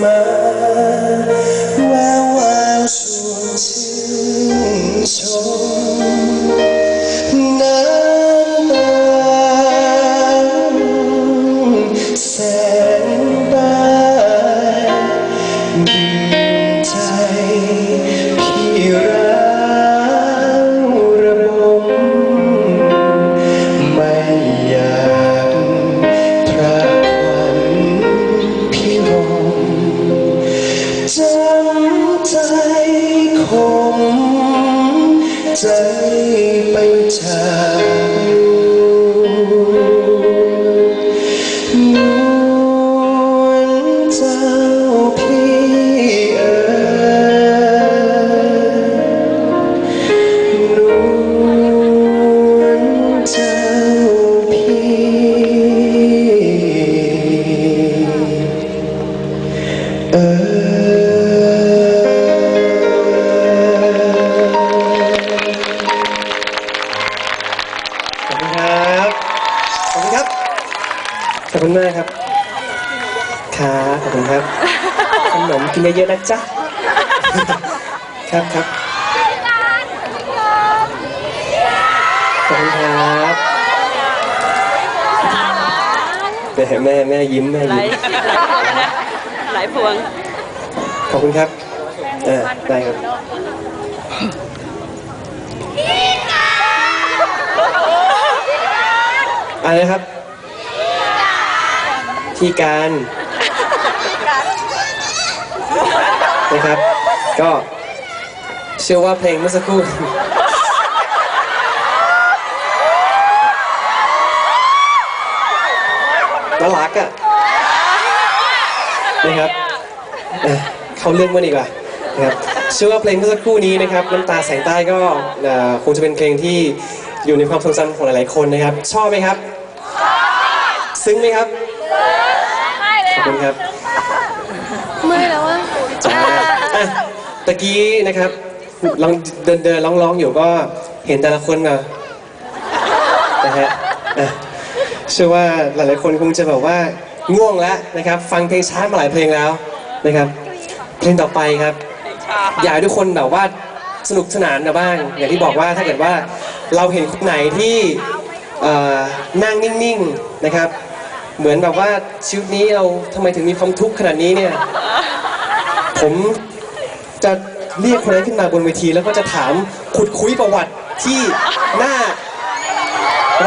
my ใจไปจาก ครับขอบคุณครับ ขนมกินเยอะๆนะจ๊ะ ครับครับขอบคุณครับแม่แม่แม่ยิ้มแม่ไหลยิ้มไหลพวง ขอบคุณครับอ่าได้ครับ อะไรนะครับ ที่การ นะครับ ก็เชื่อว่าเพลงเมื่อสักครู่ น่ารักอะนะครับอะเขาเรื่องมันดีกว่านะครับเชื่อว่าเพลงเมื่อสักครู่นี้นะครับน้ำตาแสงใต้ก็เอ่อคงจะเป็นเพลงที่อยู่ในความทรงจำของหลายๆคนนะครับ ชอบไหมครับ ซึ้งไหมครับขอบคุณครับ เมื่อยแล้วอะ จ้า อะตะกี้นะครับลองเดินเดินร้องร้องๆอยู่ก็เห็นแต่ละคนแบบนะฮะอะเชื่อว่าหลายๆคนคงจะแบบว่าง่วงแล้วนะครับ ฟังเพลงช้ามาหลายเพลงแล้วนะครับ เพลงต่อไปครับ อยากให้ทุกคนแบบว่าสนุกสนานนะบ้าง อย่างที่บอกว่าถ้าเกิดว่าเราเห็นคนไหนที่เอ่อนั่งนิ่งๆนะครับ เหมือนแบบว่าชีวิตนี้เราทำไมถึงมีความทุกข์ขนาดนี้เนี่ย ผม จะเรียกคนนั้นขึ้นมาบนเวที แล้วก็จะถามขุดคุยประวัติที่หน้า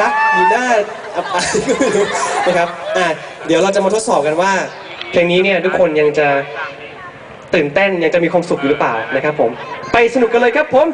รักหรือหน้าอับอายก็ไม่รู้นะครับอะเดี๋ยวเราจะมาทดสอบกันว่าเพลงนี้เนี่ยทุกคนยังจะตื่นเต้นยังจะมีความสุขอยู่หรือเปล่านะครับผม ไปสนุกกันเลยครับผม